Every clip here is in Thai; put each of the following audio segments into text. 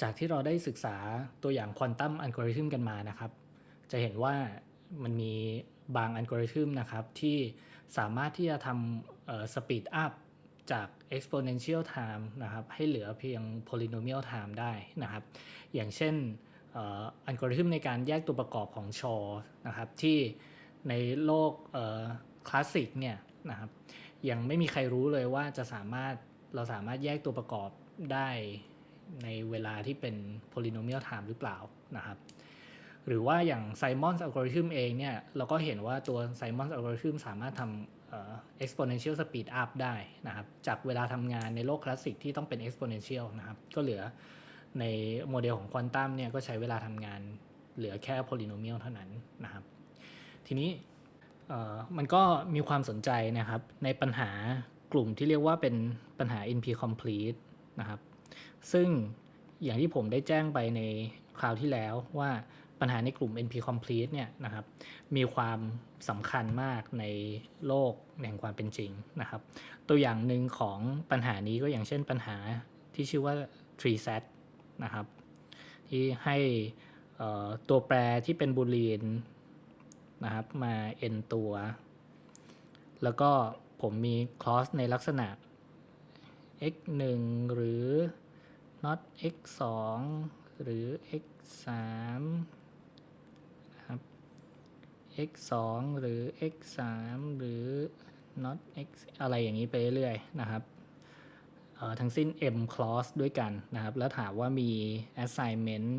จากที่เราได้ศึกษาตัวอย่างควอนตัมอัลกอริทึมกันมานะครับ จะเห็นว่ามันมีบางอัลกอริทึมนะครับ ที่สามารถที่จะทำสปีดอัพจาก exponential time นะครับ ให้เหลือเพียง polynomial time ได้นะครับ อย่างเช่นอัลกอริทึมในการแยกตัวประกอบของชอนะครับ ที่ในโลกคลาสสิกเนี่ยนะครับยังไม่มีใครรู้เลยว่าจะสามารถเราสามารถแยกตัวประกอบได้ ในเวลาที่เป็น polynomial time หรือเปล่านะครับ หรือว่าอย่าง Simon's algorithm เองเนี่ย เราก็เห็นว่าตัว Simon's algorithm สามารถทำ exponential speed up ได้นะครับ จากเวลาทำงานในโลกคลาสสิกที่ต้องเป็น exponential นะครับ ก็เหลือในโมเดลของควอนตัมเนี่ย ก็ใช้เวลาทำงานเหลือแค่ polynomial เท่านั้นนะครับ ทีนี้มันก็มีความสนใจนะครับในปัญหากลุ่มที่เรียกว่าเป็นปัญหา NP complete นะครับ ซึ่งอย่างที่ผมได้แจ้งไปในคราวที่แล้วว่าปัญหาในกลุ่ม NP complete เนี่ยนะครับ มีความสำคัญมากในโลกแห่งความเป็นจริงนะครับ ตัวอย่างหนึ่งของปัญหานี้ก็อย่างเช่นปัญหาที่ชื่อว่า tree set นะครับ ที่ให้ตัวแปรที่เป็นบูลีนนะครับมา n ตัว แล้วก็ผมมี clause ในลักษณะ x 1หรือ not x 2หรือ x 3นะครับ x 2หรือ x 3หรือ not x อะไรอย่างนี้ไปเรื่อยๆนะครับทั้งสิ้น m clause ด้วยกันนะครับ แล้วถามว่ามี assignment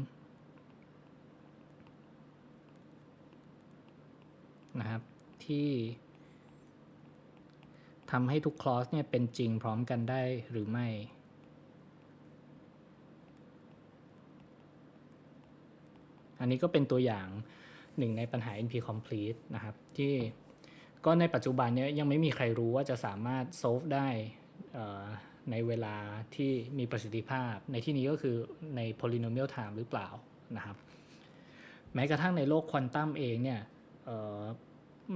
นะครับที่ทำให้ทุก clause เนี่ยเป็นจริงพร้อมกันได้หรือไม่ อันนี้ก็เป็นตัวอย่างหนึ่งในปัญหา NP complete นะครับ ที่ก็ในปัจจุบันเนี้ยยังไม่มีใครรู้ว่าจะสามารถ solve ได้ในเวลาที่มีประสิทธิภาพ ในที่นี้ก็คือใน polynomial time หรือเปล่านะครับ แม้กระทั่งในโลกควอนตัมเองเนี่ยเ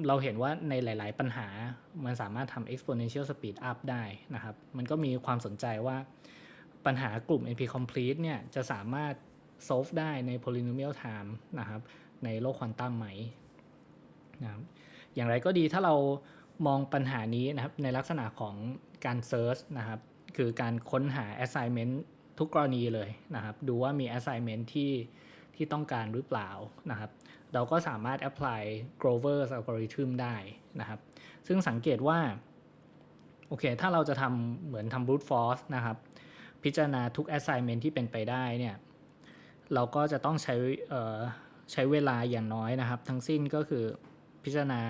เราเห็นว่าในหลาย ๆ ปัญหามันสามารถทำ exponential speed up ได้นะครับ มันก็มีความสนใจว่าปัญหากลุ่ม NP complete เนี่ยจะสามารถ solve ได้ใน polynomial time นะครับ ในโลกควอนตัมไหมนะครับอย่างไรก็ดีถ้าเรามองปัญหานี้นะครับในลักษณะของการ search นะครับ คือการค้นหา assignment ทุกกรณีเลยนะครับ ดูว่ามี assignment ที่ที่ต้องการหรือเปล่านะครับ เราก็สามารถ apply Grover's algorithm ได้นะครับ ซึ่งสังเกตว่า โอเค ถ้าเราจะทำเหมือนทำ brute force นะครับ พิจารณาทุก assignment ที่เป็นไปได้เนี่ย เราก็จะต้องใช้ใช้เวลาอย่างน้อยนะครับ ทั้งสิ้นก็คือพิจารณา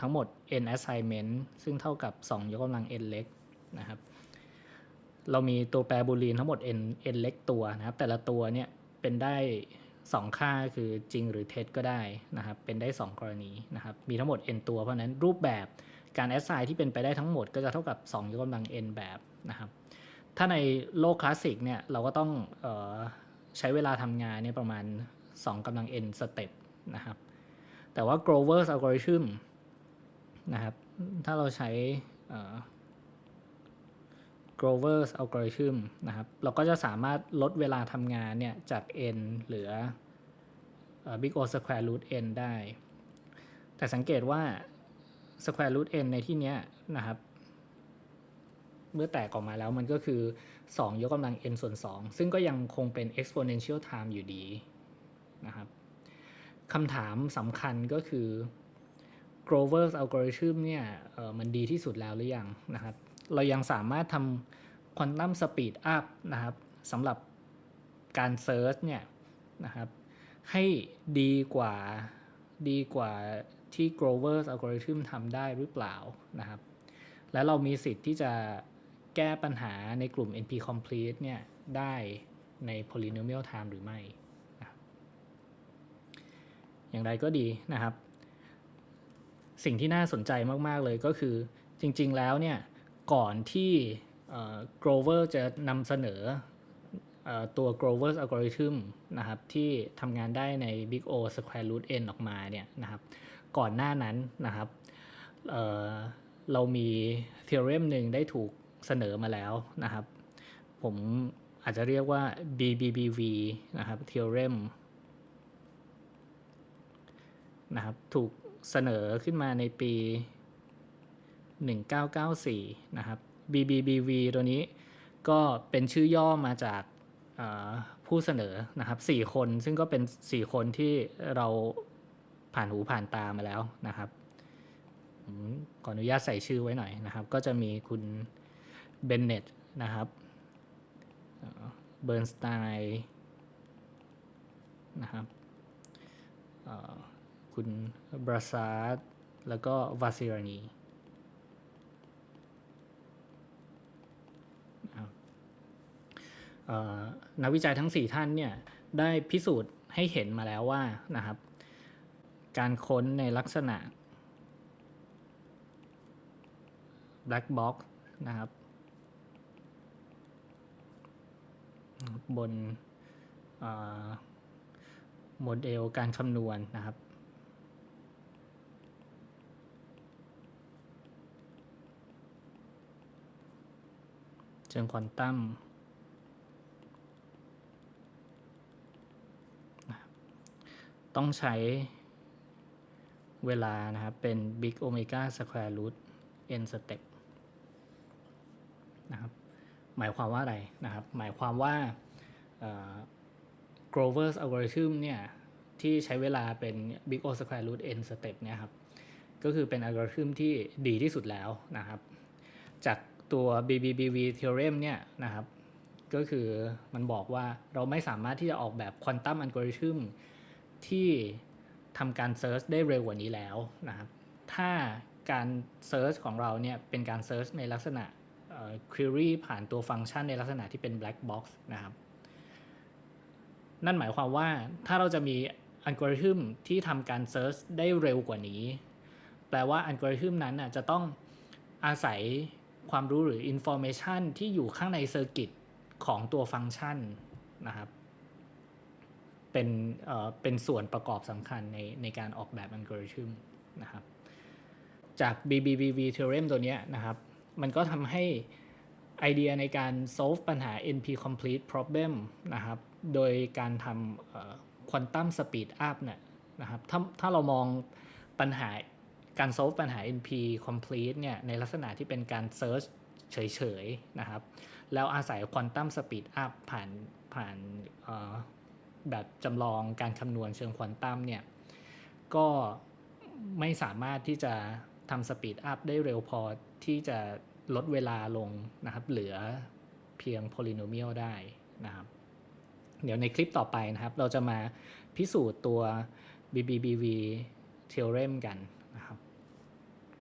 ทั้งหมด n assignment ซึ่งเท่ากับ 2 ยกกำลัง n เล็กนะครับ เรามีตัวแปรบูลีนทั้งหมด n n เล็กตัวนะครับ แต่ละตัวเนี่ยเป็นได้ 2 ค่าคือจริงหรือเท็จก็ได้นะครับ เป็นได้ 2 กรณีนะครับ มีทั้งหมด n ตัว เพราะนั้นรูปแบบการ assign ที่เป็นไปได้ทั้งหมดก็จะเท่ากับ 2 ยกกำลัง n แบบนะครับ ถ้าในโลกคลาสสิกเนี่ยเราก็ต้องออ ใช้เวลาทำงานเนี่ยประมาณ 2กำลัง n สเต็ปนะครับ แต่ว่า Grover's algorithm นะครับ ถ้าเราใช้ Grover's algorithm นะครับ เราก็จะสามารถลดเวลาทำงานเนี่ยจาก n เหลือ big O square root n ได้ แต่สังเกตว่า square root n ในที่นี้นะครับ เมื่อแตกออกมาแล้วมันก็คือ 2 ยกกำลัง n ส่วน 2 ซึ่งก็ยังคงเป็น exponential time อยู่ดีนะครับคำถามสำคัญก็คือ Grover's algorithm เนี่ยมันดีที่สุดแล้วหรือยังนะครับ เรายังสามารถทำควอนตัมสปีดอัพนะครับสำหรับการเซิร์ชเนี่ยนะครับให้ดีกว่าดีกว่าที่ Grover's algorithm ทำได้หรือเปล่านะครับ และเรามีสิทธิ์ที่จะ แก้ปัญหาในกลุ่ม NP complete เนี่ยได้ใน polynomial time หรือไม่ อย่างไรก็ดีนะครับ สิ่งที่น่าสนใจมาก ๆ เลยก็คือจริง ๆ แล้วเนี่ย ก่อนที่ Grover จะนำเสนอตัว Grover's algorithm นะครับ ที่ทำงานได้ใน Big O Square Root n ออกมาเนี่ยนะครับ ก่อนหน้านั้นนะครับเเรามี theorem หนึ่งได้ถูก เสนอมาแล้วนะครับ ผมอาจจะเรียกว่า BBBV นะครับ theorem นะครับ ถูกเสนอขึ้นมาในปี 1994 นะครับ BBBV ตัวนี้ก็เป็นชื่อย่อมาจากผู้เสนอนะครับ 4 คนซึ่งก็เป็น 4 คนที่เราผ่านหูผ่านตามาแล้วนะครับขออนุญาตใส่ชื่อไว้หน่อยนะครับ ก็จะมีคุณ เบนเน็ตนะครับเบิร์นสไตน์นะครับคุณบราซาร์ดแล้วก็วาซิรานีนะครับเอ่อนักวิจัยทั้ง 4 ท่านเนี่ยได้พิสูจน์ให้เห็นมาแล้วว่านะครับ การค้นในลักษณะ black box นะครับ บนโมเดลการคำนวณนะครับ เชิงควอนตัมต้องใช้เวลานะครับ เป็น big omega square root n step นะครับ หมายความว่าอะไรนะครับ หมายความว่า Grover's algorithm เนี่ย ที่ใช้เวลาเป็น big O square root n step เนี่ยครับ ก็คือเป็นอัลกอริทึมที่ดีที่สุดแล้วนะครับ จากตัว BBBV theorem เนี่ยนะครับ ก็คือมันบอกว่าเราไม่สามารถที่จะออกแบบควอนตัมอัลกอริทึมที่ทำการเซิร์ชได้เร็วกว่านี้แล้วนะครับ ถ้าการเซิร์ชของเราเนี่ยเป็นการเซิร์ชในลักษณะ query ผ่านตัวฟังก์ชันในลักษณะที่เป็น black box นะครับ นั่นหมายความว่าถ้าเราจะมีอัลกอริทึมที่ทำการเซิร์ชได้เร็วกว่านี้ แปลว่าอัลกอริทึมนั้นจะต้องอาศัยความรู้หรือ information ที่อยู่ข้างในเซอร์กิตของตัวฟังก์ชันนะครับ เป็นเอ่อเป็นส่วนประกอบสำคัญในในการออกแบบอัลกอริทึมนะครับ จาก BBBV theorem ตัวเนี้ยนะครับ มันก็ทำให้ไอเดียในการ solve ปัญหา NP complete problem นะครับ โดยการทำ quantum speed up เนี่ยนะครับ ถ้าถ้าเรามองปัญหาการ solve ปัญหา NP complete เนี่ย ในลักษณะที่เป็นการ search เฉยๆนะครับ แล้วอาศัย quantum speed up ผ่านผ่านแบบจำลองการคำนวณเชิงควอนตัมเนี่ย ก็ไม่สามารถที่จะ ทำสปีดอัพได้เร็วพอที่จะลดเวลาลงนะครับ เหลือเพียงโพลิโนเมียลได้นะครับ เดี๋ยวในคลิปต่อไปนะครับ เราจะมาพิสูจน์ตัว BBBV theorem กันนะครับ